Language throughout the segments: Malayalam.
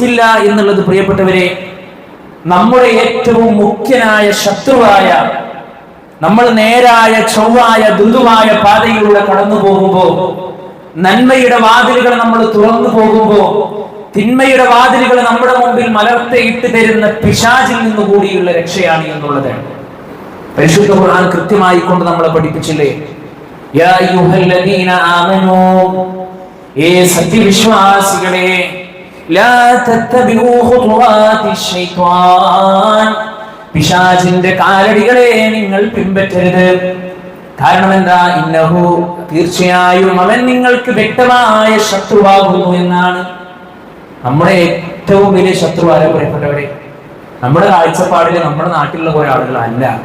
ബിസ്മില്ല എന്നുള്ളത് പ്രിയപ്പെട്ടവരെ നമ്മുടെ ഏറ്റവും മുഖ്യനായ ശത്രുവായ നമ്മൾ നേരായ ചൊവ്വായ ദുരുവായ പാതയിലൂടെ കടന്നു പോകുമ്പോൾ നന്മയുടെ വാതിലുകൾ നമ്മൾ തുറന്നു പോകുമ്പോൾ തിന്മയുടെ വാതിലുകൾ നമ്മുടെ മുമ്പിൽ മലർത്തയിട്ട് തരുന്ന പിശാചിൽ നിന്ന് കൂടിയുള്ള രക്ഷയാണ് എന്നുള്ളത്. പരിശുദ്ധ ഖുർആൻ കൃത്യമായി കൊണ്ട് നമ്മളെ പഠിപ്പിച്ചില്ലേ? യാ ആമനൂ ഏ സത്യവിശ്വാസികളെ ലാ തത്തബിഊ ഖുതുവാതി ശൈത്വാൻ. പിശാചിന്റെ കാലടികളെ നിങ്ങൾ പിൻപറ്റരുത്. കാരണം എന്താ ഇന്നഹു തീർച്ചയായും അവൻ നിങ്ങൾക്ക് വ്യക്തമായ ശത്രുവാകുന്നു എന്നാണ്. നമ്മുടെ ഏറ്റവും വലിയ ശത്രു ആരെ പ്രിയപ്പെട്ടവരെ? നമ്മുടെ കാഴ്ചപ്പാടിൽ നമ്മുടെ നാട്ടിലുള്ള കുറെ ആളുകളല്ല.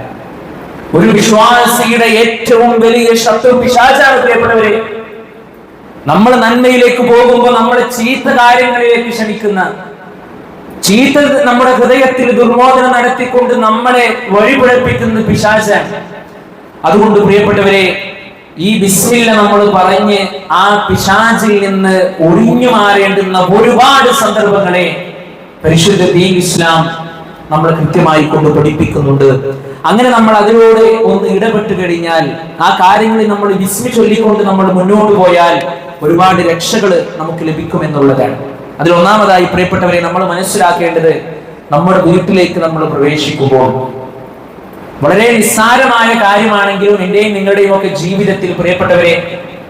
ഒരു വിശ്വാസിയുടെ ഏറ്റവും വലിയ ശത്രു പിശാചാണ് പ്രിയപ്പെട്ടവരെ. നമ്മൾ നന്മയിലേക്ക് പോകുമ്പോൾ നമ്മളെ ചീത്ത കാര്യങ്ങളിലേക്ക് ക്ഷണിക്കുന്ന ചീത്ത നമ്മുടെ ഹൃദയത്തിൽ ദുർബോധനം നടത്തിക്കൊണ്ട് നമ്മളെ വഴിപിഴപ്പിക്കുന്ന പിശാച. അതുകൊണ്ട് പ്രിയപ്പെട്ടവരെ ഈ ബിസ്മില്ല നമ്മൾ പറഞ്ഞ് ആ പിശാചിൽ നിന്ന് ഒഴിഞ്ഞു മാറേണ്ടുന്ന ഒരുപാട് സന്ദർഭങ്ങളെ പരിശുദ്ധ ദീൻ ഇസ്ലാം നമ്മൾ കൃത്യമായി കൊണ്ട് പഠിപ്പിക്കുന്നുണ്ട്. അങ്ങനെ നമ്മൾ അതിലൂടെ ഒന്ന് ഇടപെട്ട് കഴിഞ്ഞാൽ ആ കാര്യങ്ങളിൽ നമ്മൾ വിസ്മി ചൊല്ലിക്കൊണ്ട് നമ്മൾ മുന്നോട്ട് പോയാൽ ഒരുപാട് രക്ഷകൾ നമുക്ക് ലഭിക്കുമെന്നുള്ളതാണ്. അതിൽ ഒന്നാമതായി പ്രിയപ്പെട്ടവരെ നമ്മൾ മനസ്സിലാക്കേണ്ടത് നമ്മുടെ വീട്ടിലേക്ക് നമ്മൾ പ്രവേശിക്കുമ്പോൾ വളരെ നിസ്സാരമായ കാര്യമാണെങ്കിലും എന്റെയും നിങ്ങളുടെയും ഒക്കെ ജീവിതത്തിൽ പ്രിയപ്പെട്ടവരെ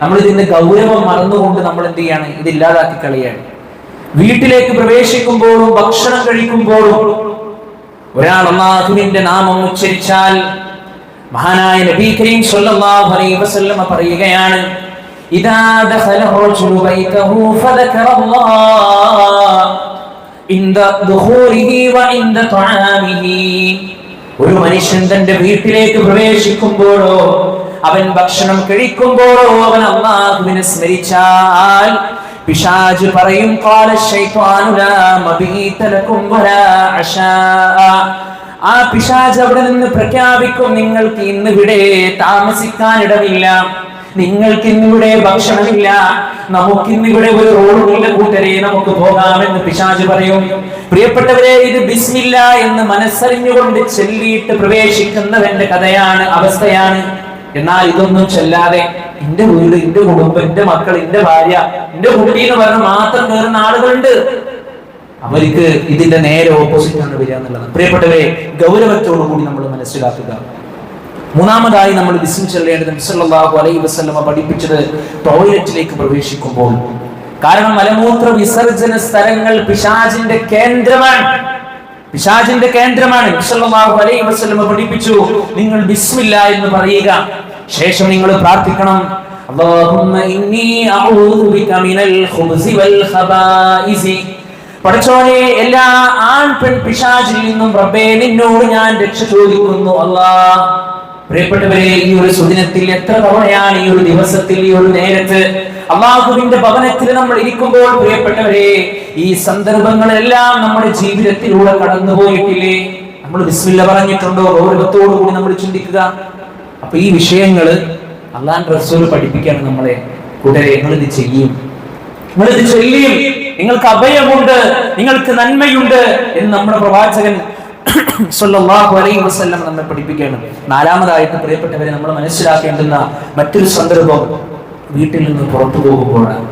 നമ്മൾ ഇതിന്റെ ഗൗരവം മറന്നുകൊണ്ട് നമ്മൾ എന്ത് ചെയ്യാണ്? ഇത് ഇല്ലാതാക്കി കളിയാണ്. വീട്ടിലേക്ക് പ്രവേശിക്കുമ്പോഴും ഭക്ഷണം കഴിക്കുമ്പോഴും ഒരാൾ അള്ളാഹുവിന്റെ നാമം ഉച്ചരിച്ചാൽ മഹാനായ നബി കരീം സല്ലല്ലാഹു അലൈഹി വസല്ലമ പറയുകയാണ് ഇദാ ദഖല റജുലു ബൈതഹു ഫദകറ അല്ലാഹ് ഇൻദ വ ഇന്ദ തുആമിഹി. ഒരു മനുഷ്യൻ തന്റെ വീട്ടിലേക്ക് പ്രവേശിക്കുമ്പോഴോ അവൻ ഭക്ഷണം കഴിക്കുമ്പോഴോ അവൻ അള്ളാഹുവിനെ സ്മരിച്ചാൽ പിശാജ് പറയും കാല ആ പിശാജ് അവിടെ നിന്ന് പ്രഖ്യാപിക്കും നിങ്ങൾക്ക് ഇന്നിവിടെ താമസിക്കാനിടമില്ല നിങ്ങൾക്ക് ഇന്നിവിടെ ഭക്ഷണമില്ല. നമുക്ക് ഇന്നിവിടെ ഒരു റോഡുകളുടെ കൂട്ടരെ നമുക്ക് പോകാമെന്ന് പിശാജ് പറയും. പ്രിയപ്പെട്ടവരെ ഇത് ബിസ്മില്ല എന്ന് മനസ്സറിഞ്ഞുകൊണ്ട് ചെല്ലിയിട്ട് പ്രവേശിക്കുന്നവന്റെ കഥയാണ് അവസ്ഥയാണ്. എന്നാൽ ഇതൊന്നും ചെല്ലാതെ എന്റെ വീട് എന്റെ കുടുംബം എന്റെ മക്കൾ എന്റെ ഭാര്യ എന്റെ കുട്ടി എന്ന് പറഞ്ഞ് മാത്രം കയറുന്ന ആളുകളുണ്ട്. അവർക്ക് ഇതിന്റെ നേരെ ഓപ്പോസിറ്റ് ആണ് വരിക എന്നുള്ളത്. പ്രിയപ്പെട്ടവരെ ഗൗരവത്തോടു കൂടി നമ്മൾ മനസ്സിലാക്കുക. മൂന്നാമതായി നമ്മൾ ബിസിനസ് ചെല്ലേണ്ടത് മിസല്ലാഹു അലൈഹി വസല്ലമ പഠിപ്പിച്ചത് ടോയ്ലറ്റിലേക്ക് പ്രവേശിക്കുമ്പോൾ. കാരണം മലമൂത്ര വിസർജന സ്ഥലങ്ങൾ പിശാചിന്റെ കേന്ദ്രമാണ്. പിശാചിന്റെ കേന്ദ്രമാണ് മിസല്ലാഹു അലൈഹി വസല്ലമ പഠിപ്പിച്ചു. നിങ്ങൾ ബിസ്മില്ല എന്ന് പറയുക. ശേഷം നിങ്ങൾ പ്രാർത്ഥിക്കണം. പഠിച്ചോനെ എല്ലാ ആൺ പെൺ പിശാചിൽ നിന്നും റബ്ബേ നിന്നോട് ഞാൻ രക്ഷ ചോദിക്കുന്നു. അല്ലാ പ്രിയപ്പെട്ടവരെ ഈ ഒരു സുദിനത്തിൽ എത്ര തവണയാണ് ഈ ഒരു ദിവസത്തിൽ ഈ ഒരു നേരത്ത് അള്ളാഹുവിന്റെ ഭവനത്തിൽ നമ്മൾ ഇരിക്കുമ്പോൾ പ്രിയപ്പെട്ടവരെ ഈ സന്ദർഭങ്ങളെല്ലാം നമ്മുടെ ജീവിതത്തിലൂടെ കടന്നുപോയിട്ടില്ലേ? നമ്മൾ വിസ്മില്ല പറഞ്ഞിട്ടുണ്ടോ? ഗൗരവത്തോടു കൂടി നമ്മൾ ചിന്തിക്കുക. അപ്പൊ ഈ വിഷയങ്ങൾ അള്ളാൻ റസൂൽ പഠിപ്പിക്കാണ് നമ്മളെ കൂട്ടരെ നിങ്ങൾ ഇത് ചെയ്യും. നിങ്ങൾ ഇത് നിങ്ങൾക്ക് അഭയമുണ്ട് നിങ്ങൾക്ക് നന്മയുണ്ട് എന്ന് നമ്മുടെ പ്രവാചകൻ വസല്ലം നമ്മെ പഠിപ്പിക്കുകയാണ്. നാലാമതായിട്ട് പ്രിയപ്പെട്ടവരെ നമ്മൾ മനസ്സിലാക്കേണ്ടുന്ന മറ്റൊരു സന്ദർഭം വീട്ടിൽ നിന്ന് പുറത്തു പോകുമ്പോഴാണ്.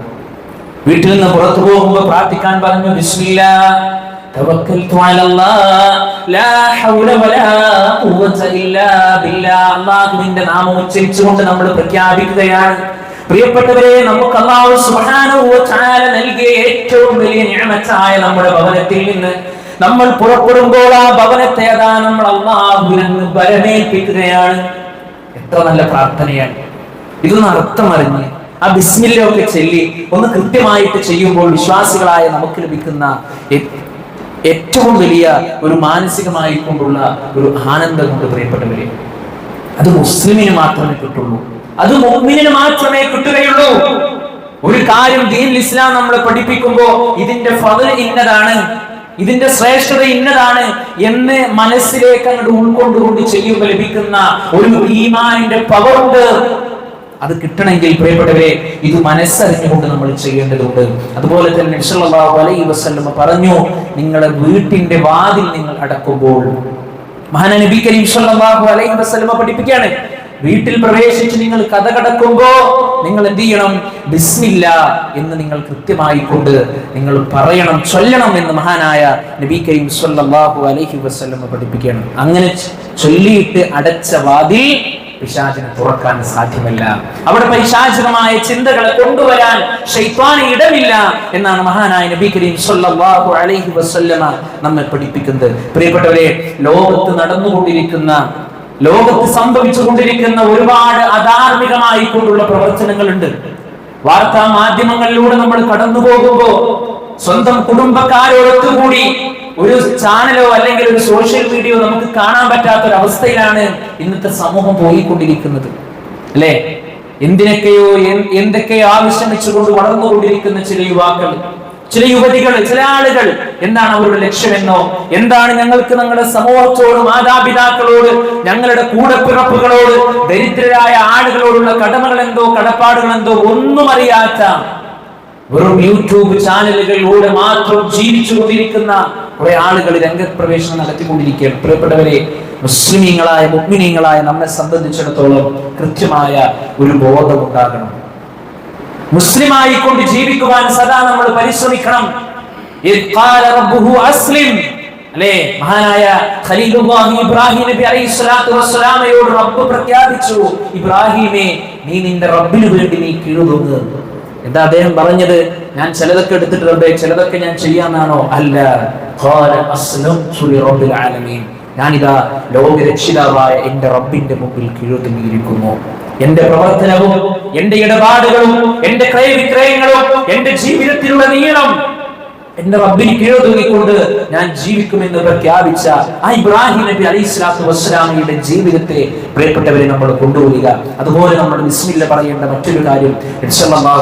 വീട്ടിൽ നിന്ന് പുറത്തു പോകുമ്പോൾ പ്രാർത്ഥിക്കാൻ പറഞ്ഞു ബിസ്മില്ലാ തവക്കൽതു അലല്ലാഹ് ലാ ഹൗല വലാ ഖുവത ഇല്ലാ ബില്ലാഹ് അല്ലാഹുവിന്റെ നാമം ഉച്ചരിച്ചുകൊണ്ട് നമ്മൾ പ്രഖ്യാപിക്കുകയാണ്. പ്രിയപ്പെട്ടവരെ നമുക്ക് അള്ളാഹു സുബ്ഹാനഹു വ തആല നൽകിയ ഏറ്റവും വലിയ നിഅമത്തായ നമ്മുടെ ഭവനത്തിൽ നിന്ന് നമ്മൾ പുറപ്പെടുമ്പോൾ ആ ഭവനത്തെ അതാ നമ്മൾ അള്ളാഹുവിനെന്ന് നിന്ന് ബലമേൽപ്പിക്കുകയാണ്. എത്ര നല്ല പ്രാർത്ഥനയാണ്. ഇതൊന്ന് അർത്ഥം അറിഞ്ഞ് ആ ബിസ്മില്ലൊക്കെ ചൊല്ലി ഒന്ന് കൃത്യമായിട്ട് ചെയ്യുമ്പോൾ വിശ്വാസികളായ നമുക്ക് ലഭിക്കുന്ന ഏറ്റവും വലിയ ഒരു മാനസികമായി കൊണ്ടുള്ള ഒരു ആനന്ദം കൊണ്ട് പ്രിയപ്പെട്ടവരെ അത് മുസ്ലിമിന് മാത്രമേ കിട്ടുള്ളൂ. അത് മുഅ്മിനിന് മാത്രമേ കിട്ടുകയുള്ളൂ. ഒരു കാര്യം ദീൻ ഇസ്ലാം നമ്മളെ പഠിപ്പിക്കുമ്പോ ഇതിന്റെ ഫضل ഇന്നതാണ് ഇതിന്റെ ശ്രേഷ്ഠത ഇന്നതാണ് എന്ന് മനസ്സിലേക്ക് അങ്ങോട്ട് ഉൾക്കൊണ്ടുകൊണ്ട് ചെയ്യുമ്പോൾ ലഭിക്കുന്ന ഒരു ഈമാനിന്റെ പവർ ഉണ്ട്. അത് കിട്ടണമെങ്കിൽ പ്രിയപ്പെട്ടവരെ ഇത് മനസ്സറിഞ്ഞുകൊണ്ട് നമ്മൾ ചെയ്യേണ്ടതുണ്ട്. അതുപോലെ തന്നെ അലൈഹി വസല്ലം പറഞ്ഞു നിങ്ങളുടെ വീട്ടിന്റെ വാതിൽ നിങ്ങൾ അടക്കുമ്പോൾ. മഹാന നബി കരീം അലൈഹി വസല്ലം പഠിപ്പിക്കുകയാണ് വീട്ടിൽ പ്രവേശിച്ച് നിങ്ങൾ കഥ കടക്കുമ്പോ നിങ്ങൾ എന്ത് ചെയ്യണം? ബിസ്മില്ല എന്ന് നിങ്ങൾ കൃത്യമായി കൊണ്ട് നിങ്ങൾ പറയണം ചൊല്ലണം എന്ന് മഹാനായ നബി കരീം സല്ലല്ലാഹു അലൈഹി വസല്ലം പഠിപ്പിക്കുകയാണ്. അങ്ങനെ ചൊല്ലിയിട്ട് അടച്ച വാതിൽ പിശാചിനെ തുറക്കാൻ സാധ്യമല്ല. അവിടെ പൈശാചികമായ ചിന്തകളെ കൊണ്ടുവരാൻ ഷെയ്ത്താന് ഇടമില്ല എന്നാണ് മഹാനായ നബി കരീം സല്ലല്ലാഹു അലൈഹി വസല്ലമ നമ്മെ പഠിപ്പിക്കുന്നത്. പ്രിയപ്പെട്ടവരെ ലോകത്ത് നടന്നുകൊണ്ടിരിക്കുന്ന ലോകത്ത് സംഭവിച്ചു കൊണ്ടിരിക്കുന്ന ഒരുപാട് അധാർമികമായി കൊണ്ടുള്ള പ്രവർത്തനങ്ങളുണ്ട്. വാർത്താ മാധ്യമങ്ങളിലൂടെ നമ്മൾ കടന്നു പോകുമ്പോ സ്വന്തം കുടുംബക്കാരോടൊത്തുകൂടി ഒരു ചാനലോ അല്ലെങ്കിൽ ഒരു സോഷ്യൽ മീഡിയയോ നമുക്ക് കാണാൻ പറ്റാത്ത ഒരു അവസ്ഥയിലാണ് ഇന്നത്തെ സമൂഹം പോയിക്കൊണ്ടിരിക്കുന്നത്. അല്ലേ? എന്തിനൊക്കെയോ എന്തൊക്കെയോ ആവശ്യം വെച്ചുകൊണ്ട് വളർന്നുകൊണ്ടിരിക്കുന്ന ചില യുവാക്കൾ ചില യുവതികൾ ചില ആളുകൾ എന്താണ് അവരുടെ ലക്ഷ്യമെന്നോ എന്താണ് ഞങ്ങൾക്ക് ഞങ്ങളുടെ സമൂഹത്തോട് മാതാപിതാക്കളോട് ഞങ്ങളുടെ കൂടപ്പിറപ്പുകളോട് ദരിദ്രരായ ആളുകളോടുള്ള കടമകൾ എന്തോ കടപ്പാടുകൾ എന്തോ ഒന്നും അറിയാത്ത വെറും യൂട്യൂബ് ചാനലുകളിലൂടെ മാത്രം ജീവിച്ചു കൊണ്ടിരിക്കുന്ന കുറെ ആളുകൾ രംഗപ്രവേശനം നടത്തിക്കൊണ്ടിരിക്കുകയാണ്. പ്രിയപ്പെട്ടവരെ മുസ്ലിമീങ്ങളായ മുഗ്മിനീങ്ങളായ നമ്മെ സംബന്ധിച്ചിടത്തോളം കൃത്യമായ ഒരു ബോധം ഉണ്ടാകണം. മുസ്ലിമായി കൊണ്ട് ജീവിക്കുവാൻ സദാ നമ്മൾ പരിശ്രമിക്കണം. അല്ലേ? മഹാനായ ഖലീലുല്ലാഹി ഇബ്രാഹിം നബി അലൈഹി വസ്സലാമയോട് റബ്ബ് പ്രഖ്യാപിച്ചു ഇബ്രാഹിമേ നീ നിന്റെ റബ്ബിനു വേണ്ടി നീ കീഴുതുന്നു എന്താ അദ്ദേഹം പറഞ്ഞത്? ഞാൻ ചിലതൊക്കെ എടുത്തിട്ടുണ്ട് ചിലതൊക്കെ ഞാൻ ചെയ്യാന്നാണോ അല്ല. ഞാനിതാ ലോകരക്ഷിതാവായ എന്റെ റബ്ബിന്റെ മുമ്പിൽ കീഴുതുങ്ങിയിരിക്കുന്നു എന്റെ പ്രവർത്തനവും എന്റെ ഇടപാടുകളും എന്റെ ക്രയവിക്രയങ്ങളും എന്റെ ജീവിതത്തിലുള്ള നീളം എന്റെ റബ്ബിന് കീഴൊതുങ്ങിക്കൊണ്ട് ഞാൻ ജീവിക്കുമെന്ന് പ്രഖ്യാപിച്ച ആ ഇബ്രാഹിം നബി അലി ഇസ്ലാത്തു വസ്സലാമിയുടെ ജീവിതത്തെ പ്രിയപ്പെട്ടവരെ നമ്മൾ കൊണ്ടുപോവുക. അതുപോലെ നമ്മൾ വിസ്മില്ല പറയേണ്ട മറ്റൊരു കാര്യം.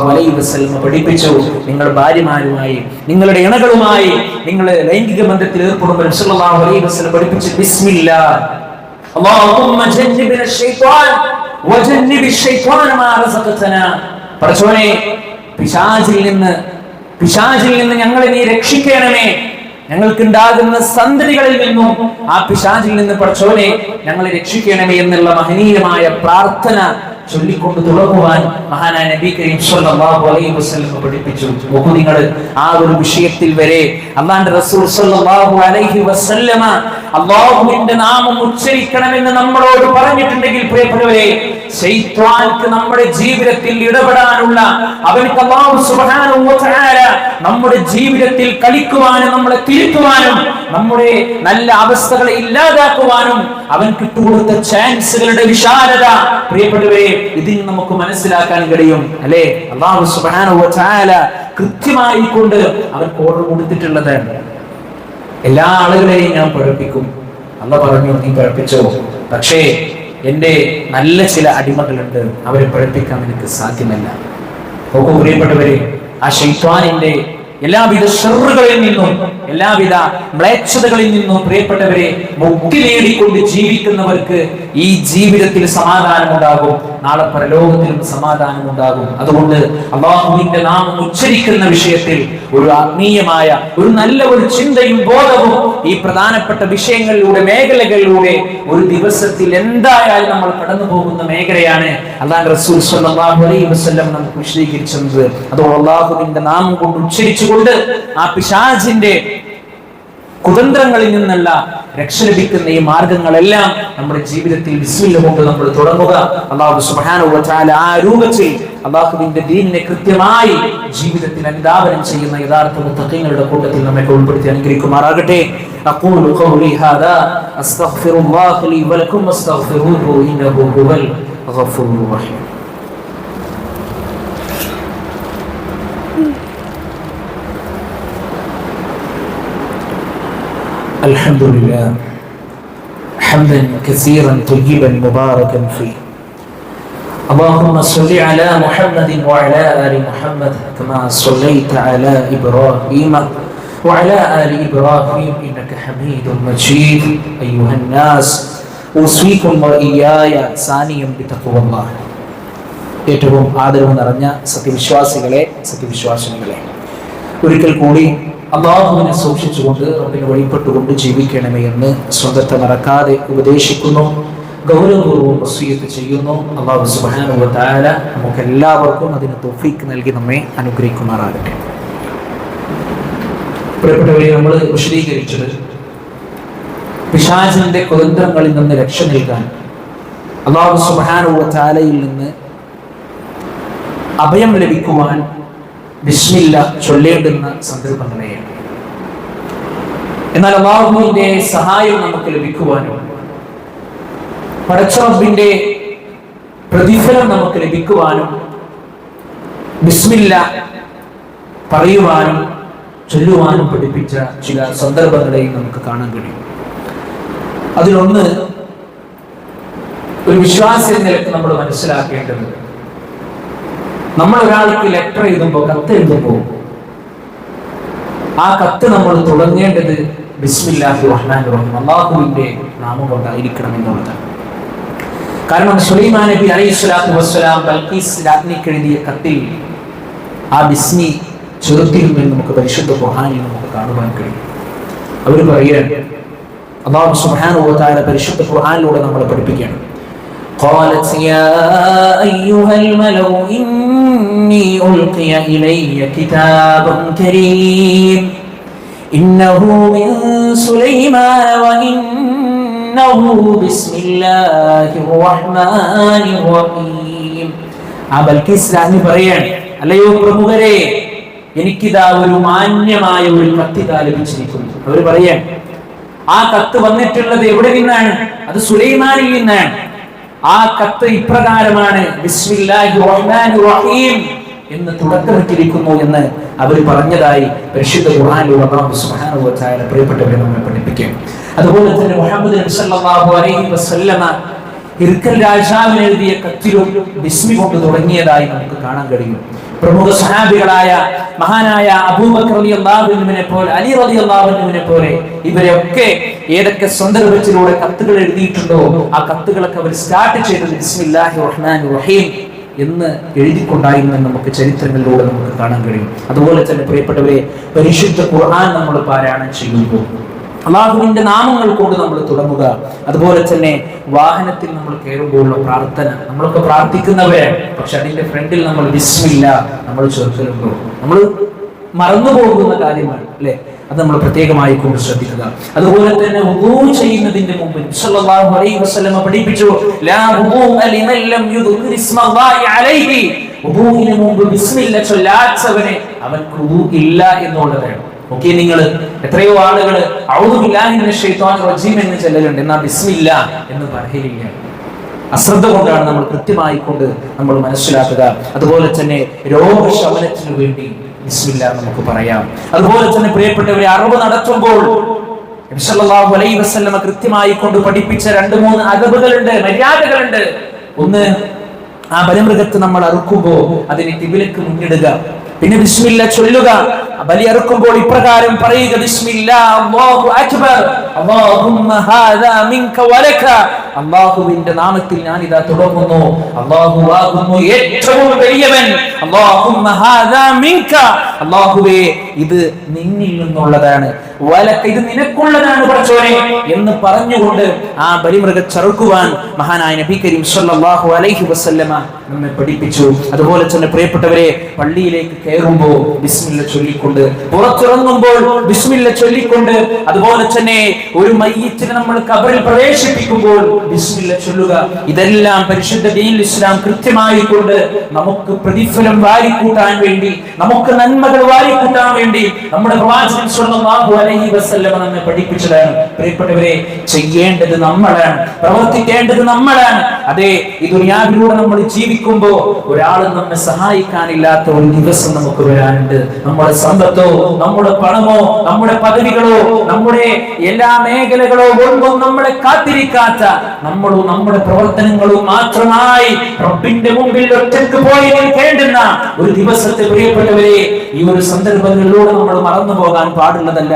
അലൈഹി വസ്ലമ പഠിപ്പിച്ചു. നിങ്ങൾ ഭാര്യമാരുമായി നിങ്ങളുടെ ഇണകളുമായി നിങ്ങൾ ലൈംഗിക ബന്ധത്തിൽ ഏർപ്പെടുമ്പോൾ അലൈഹി വസ്ലം പഠിപ്പിച്ചു. ബിസ്മില്ല. പടച്ചോനെ പിശാചിൽ നിന്ന് പിശാചിൽ നിന്ന് ഞങ്ങളെ നീ രക്ഷിക്കണമേ. ഞങ്ങൾക്ക് ഉണ്ടാകുന്ന സന്തതികളിൽ നിന്നും ആ പിശാചിൽ നിന്ന് പഠിച്ചോനെ ഞങ്ങളെ രക്ഷിക്കണമേ എന്നുള്ള മഹനീയമായ പ്രാർത്ഥന ചൊല്ലിക്കൊണ്ട് തുടങ്ങുവാൻ മഹാനായ നബി കരീം സല്ലല്ലാഹു അലൈഹി വസല്ലം പഠിപ്പിച്ചു. നോക്കൂ നിങ്ങൾ ആ ഒരു വിഷയത്തിൽ വരെ അള്ളാന്റെ റസൂൽ സല്ലല്ലാഹു അലൈഹി വസല്ലമ അല്ലാഹുവിന്റെ നാമം ഉച്ചരിക്കണമെന്ന് നമ്മളോട് പറഞ്ഞിട്ടുണ്ടെങ്കിൽ പ്രിയപ്പെട്ടവരെ ശൈത്വാൻക്ക് നമ്മുടെ ജീവിതത്തിൽ ഇടപെടാനുള്ള അവൻക്ക് അള്ളാഹു സുബ്ഹാനഹു വ തആല നമ്മുടെ ജീവിതത്തിൽ കളിക്കുവാനും നമ്മളെ തിരുത്തുവാനും നമ്മുടെ നല്ല അവസ്ഥകളെ ഇല്ലാതാക്കുവാനും അവൻ കിട്ടുകൊടുത്ത ചാൻസുകളുടെ വിശാലത പ്രിയപ്പെട്ടവരെ ഇതിൽ നമുക്ക് മനസ്സിലാക്കാൻ കഴിയും അല്ലേ? അള്ളാഹു വതആല കൃത്യമായി കൊണ്ട് അവർ ഓർഡർ കൊടുത്തിട്ടുള്ളത്. എല്ലാ ആളുകളെയും ഞാൻ പഠിപ്പിക്കും. അന്ന് പറഞ്ഞു നീ പഠിപ്പിച്ചോ? പക്ഷേ എന്റെ നല്ല ചില അടിമകളുണ്ട് അവരെ പഠിപ്പിക്കാൻ എനിക്ക് സാധ്യമല്ല. നോക്കൂ പ്രിയപ്പെട്ടവരെ ആ ഷെയ്ത്വാനിന്റെ എല്ലാവിധ ഷെറുകളിൽ നിന്നും എല്ലാവിധ മ്ലേച്ഛതകളിൽ നിന്നും പ്രിയപ്പെട്ടവരെ മുക്തി നേടിക്കൊണ്ട് ജീവിക്കുന്നവർക്ക് ഈ ജീവിതത്തിൽ സമാധാനം ഉണ്ടാകും നാളെ പരലോകത്തിലും സമാധാനം ഉണ്ടാകും അതുകൊണ്ട് അള്ളാഹുവിന്റെ നാമം ഉച്ചരിക്കുന്ന വിഷയത്തിൽ ഒരു ആത്മീയമായ ഒരു നല്ല ഒരു ചിന്തയും ബോധവും ഈ പ്രധാനപ്പെട്ട വിഷയങ്ങളിലൂടെ മേഖലകളിലൂടെ ഒരു ദിവസത്തിൽ എന്തായാലും നമ്മൾ കടന്നു പോകുന്ന മേഖലയാണ് അള്ളാഹ് റസൂൽ നമുക്ക് വിശദീകരിച്ചത്. അതോ അള്ളാഹുവിന്റെ നാമം കൊണ്ട് ഉച്ചരിച്ചുകൊണ്ട് ആ പിശാചിന്റെ കുതന്ത്രങ്ങളിൽ നിന്നുള്ള രക്ഷ ലഭിക്കുന്ന ഈ മാർഗങ്ങളെല്ലാം നമ്മുടെ ജീവിതത്തിൽ വിസ്മില്ല കൊണ്ട് നമ്മൾ തുടങ്ങുക അള്ളാഹു സുബ്ഹാനഹു ആ രൂപത്തിൽ അള്ളാഹുവിന്റെ ദീനിനെ കൃത്യമായി ജീവിതത്തിൽ അനുധാവനം ചെയ്യുന്ന യഥാർത്ഥ മുത്തഖീങ്ങളുടെ കൂട്ടത്തിൽ നമ്മെ ഉൾപ്പെടുത്തി അനുഗ്രഹിക്കുമാറാകട്ടെ أقول قولي هذا أستغفر الله لي ولكم واستغفروه إنه هو الغفور الرحيم الحمد لله حمدا كثيرا طيبا مباركا فيه اللهم صل على محمد وعلى ال محمد كما صليت على ابراهيم وعلى ال ابراهيم انك حميد مجيد ايها الناس اوصيكم واياي ثانيا بتقوى الله ഏറ്റവും ആദരവ് നിറഞ്ഞ സത്യവിശ്വാസികളെ സത്യവിശ്വാസിനികളെ ഒരിക്കൽ കൂടി അള്ളാഹുവിനെ സൂക്ഷിച്ചുകൊണ്ട് റബ്ബിനെ വഴിപ്പെട്ടുകൊണ്ട് ജീവിക്കണമേ എന്ന് സ്വന്തത്തെ മറക്കാതെ ഉപദേശിക്കുന്നു ഗൗരവപൂർവം വസീയത്ത് ചെയ്യുന്നു. അള്ളാഹു സുബാനുവ താര നമുക്ക് എല്ലാവർക്കും അതിന് തൊഫീക്ക് നൽകി നമ്മെ അനുഗ്രഹിക്കുമാറാകട്ടെ. പ്രിയപ്പെട്ടവരെ നമ്മൾ വിശദീകരിച്ചത് പിശാചിന്റെ കുതന്ത്രങ്ങളിൽ നിന്ന് രക്ഷ നൽകാൻ അള്ളാഹു സുബാനുവ താലയിൽ നിന്ന് അഭയം ലഭിക്കുവാൻ ബിസ്മില്ല ചൊല്ലേണ്ടുന്ന സന്ദർഭങ്ങളെയാണ് എന്നാൽ അള്ളാഹുവിന്റെ സഹായം നമുക്ക് ലഭിക്കുവാനും പടച്ചറബിന്റെ പ്രതിഫലം നമുക്ക് ലഭിക്കുവാനും ബിസ്മില്ല പറയുവാനും ചൊല്ലുവാനും പഠിപ്പിച്ച ചില സന്ദർഭങ്ങളെയും നമുക്ക് കാണാൻ കഴിയും. അതിലൊന്ന് ഒരു വിശ്വാസ നിലയ്ക്ക് നമ്മൾ മനസ്സിലാക്കേണ്ടത് നമ്മൾ ഒരാൾക്ക് ലെറ്റർ എഴുതുമ്പോൾ കത്ത് എഴുതുമ്പോൾ ആ കത്ത് നമ്മൾ തുടങ്ങേണ്ടത് ബിസ്മില്ലാഹി റഹ്മാൻ റഹീം അള്ളാഹുവിന്റെ നാമം കൊണ്ടായിരിക്കണം എന്നുള്ളതാണ് കാരണം സുലൈമാൻ നബി അലൈഹി സ്വലാത്തു വസ്സലാം ബൽക്കീസ് രാജ്ഞിക്ക് എഴുതിയ കത്തിൽ ആ ബിസ്മി ചെറുത്തിരുമെന്ന് നമുക്ക് പരിശുദ്ധ ഖുർആനിൽ നമുക്ക് കാണുവാൻ കഴിയും അവർ പറയുകയാണ് അള്ളാഹു സുബ്ഹാനഹു വ തആല പരിശുദ്ധ ഖുർആനിലൂടെ നമ്മളെ പഠിപ്പിക്കുകയാണ് قالت يا أيها الملأ إني ألقي إلي كتاب كريم إنه من سليمان وإنه بسم الله الرحمن الرحيم ആ ബൽക്കീസ് രാജ്ഞി പറയാണ് അല്ലയോ പ്രമുഖരെ എനിക്കിതാ ഒരു മാന്യമായ ഒരു കത്തിത ലഭിച്ചിരിക്കുന്നു അവർ പറയാൻ ആ കത്ത് വന്നിട്ടുള്ളത് എവിടെ നിന്നാണ് അത് സുലൈമാനിൽ നിന്നാണ് ആ കത്ത് ഇപ്രകാരമാണ്. എന്ന് തുടക്കമിട്ടിരിക്കുന്നു എന്ന് അവർ പറഞ്ഞതായി പരിശുദ്ധ ഖുർആനിലൂടെ അല്ലാഹു സുബ്ഹാനഹു വ തആല പ്രിയപ്പെട്ടവരെ നമ്മെ പഠിപ്പിക്കും. അതുപോലെ തന്നെ മുഹമ്മദ് നബി സല്ലല്ലാഹു അലൈഹി വസല്ലമ ഇർക്കൽ രാജാവിന് എഴുതിയ കത്തിലും ബിസ്മി കൊണ്ട് തുടങ്ങിയതായി നമുക്ക് കാണാൻ കഴിയും. പ്രമുഖ സഹാബികളായ മഹാനായ അബൂബക്കർ റളിയല്ലാഹുവിനെ പോലെ അലി റളിയല്ലാഹുവിനെ പോലെ ഇവരെയൊക്കെ ഏതൊക്കെ സന്ദർഭത്തിലൂടെ കത്തുകൾ എഴുതിയിട്ടുണ്ടോ ആ കത്തുകളൊക്കെ അവർ സ്റ്റാർട്ട് ചെയ്തത് ബിസ്മില്ലാഹി റഹ്മാൻ റഹീം എന്ന് എഴുതിക്കൊണ്ടായിരുന്നു നമുക്ക് ചരിത്രങ്ങളിലൂടെ നമുക്ക് കാണാൻ കഴിയും. അതുപോലെ തന്നെ പ്രിയപ്പെട്ടവരെ പരിശുദ്ധ ഖുർആൻ നമ്മൾ പാരായണം ചെയ്യുമ്പോൾ അള്ളാഹുവിന്റെ നാമങ്ങൾ കൊണ്ട് നമ്മൾ തുടങ്ങുക. അതുപോലെ തന്നെ വാഹനത്തിൽ നമ്മൾ കയറുമ്പോഴുള്ള പ്രാർത്ഥന. നമ്മളൊക്കെ പ്രാർത്ഥിക്കുന്നവരാണ് പക്ഷെ അതിന്റെ ഫ്രണ്ടിൽ നമ്മൾ വിസ്മില്ല നമ്മൾ ചേർക്കലുണ്ടോ നമ്മൾ മറന്നു പോകുന്ന കാര്യമാണ് അല്ലെ? അത് നമ്മൾ പ്രത്യേകമായി കൊണ്ട് ശ്രദ്ധിക്കുക. അതുപോലെ തന്നെ ചെയ്യുന്നതിന്റെ മുമ്പ് സല്ലല്ലാഹു അലൈഹി വസല്ലം പഠിപ്പിച്ചു ലാ അലൈഹി. അവൻക്ക് വുദൂ ഇല്ല എന്നുള്ളതാണ് ഓക്കെ നിങ്ങൾ എത്രയോ ആളുകൾ എന്ന് ചെല്ലലുണ്ട്. എന്നാൽ ബിസ്മില്ല എന്ന് പറയലില്ല അശ്രദ്ധ കൊണ്ടാണ് നമ്മൾ കൃത്യമായി കൊണ്ട് നമ്മൾ മനസ്സിലാക്കുക. അതുപോലെ തന്നെ രോഗശമനത്തിനു വേണ്ടി ബിസ്മില്ല നമുക്ക് പറയാം. അതുപോലെ തന്നെ പ്രിയപ്പെട്ടവരെ അറിവ് നടത്തുമ്പോൾ കൃത്യമായി കൊണ്ട് പഠിപ്പിച്ച രണ്ട് മൂന്ന് അകബുകളുണ്ട് മര്യാദകളുണ്ട്. ഒന്ന് ആ ബലിമൃഗത്ത് നമ്മൾ അറുക്കുമ്പോൾ അതിന് തിവിലക്ക് മുന്നിടുക. പിന്നെ ബിസ്മില്ല ചൊല്ലുക. ബലി അറുക്കുമ്പോൾ ഇപ്രകാരം പറയുക ബിസ്മില്ല അല്ലാഹു അക്ബർ. അല്ലാഹുമ്മ ഹാദാ മിൻക വലക. അല്ലാഹുവിന്റെ നാമത്തിൽ ഞാൻ ഇതാ തുടങ്ങുന്നു. അള്ളാഹുവാകുന്നു ഏറ്റവും വലിയവൻ. അല്ലാഹുവേ ഇത് നിന്നിൽ നിന്നുള്ളതാണ്. ഇത് നിനക്കുള്ളതാണ് പടച്ചോനെ എന്ന് പറഞ്ഞുകൊണ്ട് ആ ബലിമൃഗ ചറുക്കുവാൻ മഹാനായ നബി കരീം സല്ലല്ലാഹു അലൈഹി വസല്ലമ നമ്മെ പഠിപ്പിച്ചു. അതുപോലെ തന്നെ പ്രിയപ്പെട്ടവരെ പള്ളിയിലേക്ക് കയറുമ്പോൾ ബിസ്മില്ല ചൊല്ലിക്കൊണ്ട് പുറത്തിറങ്ങുമ്പോൾ ബിസ്മില്ല ചൊല്ലിക്കൊണ്ട് അതുപോലെ തന്നെ ഒരു മയ്യത്തിനെ നമ്മൾ കബറിൽ പ്രവേശിപ്പിക്കുമ്പോൾ ബിസ്മില്ല ചൊല്ലുക. ഇതെല്ലാം പരിശുദ്ധ ദീൻ ഇസ്ലാം കൃത്യമായി കൊണ്ട് നമുക്ക് പ്രതിഫലം വാരിക്കൂട്ടാൻ വേണ്ടി നമുക്ക് നന്മകൾ വാരിക്കൂട്ടാൻ വേണ്ടി നമ്മുടെ പ്രവാചകൻ സ്വല്ലല്ലാഹു അലൈഹി വസല്ലമ നമ്മെ പഠിപ്പിച്ചതാണ്. പ്രിയപ്പെട്ടവരെ ചെയ്യേണ്ടത് നമ്മളാണ്. പ്രവർത്തിക്കേണ്ടത് നമ്മളാണ്. അതെ ഈ ദുനിയാവിലൂടെ നമ്മൾ ജീവിക്കുമ്പോൾ ഒരാളും നമ്മെ സഹായിക്കാനില്ലാത്ത ഒരു ദിവസം നമുക്ക് വരാനുണ്ട്. നമ്മുടെ സമ്പത്തോ നമ്മുടെ പണമോ നമ്മുടെ പദവികളോ നമ്മുടെ എല്ലാ മേഖലകളോ ഒന്നും നമ്മളെ കാത്തിരിക്കാത്ത നമ്മളും നമ്മുടെ പ്രവർത്തനങ്ങളും മാത്രമായി റബ്ബിന്റെ മുമ്പിൽ ഒറ്റയ്ക്ക് പോയി നിൽക്കേണ്ടുന്ന ഒരു ദിവസത്തെ പ്രിയപ്പെട്ടവരെ ഈ ഒരു സന്ദർഭങ്ങളിലൂടെ നമ്മൾ മറന്നു പോകാൻ പാടുള്ളതല്ല.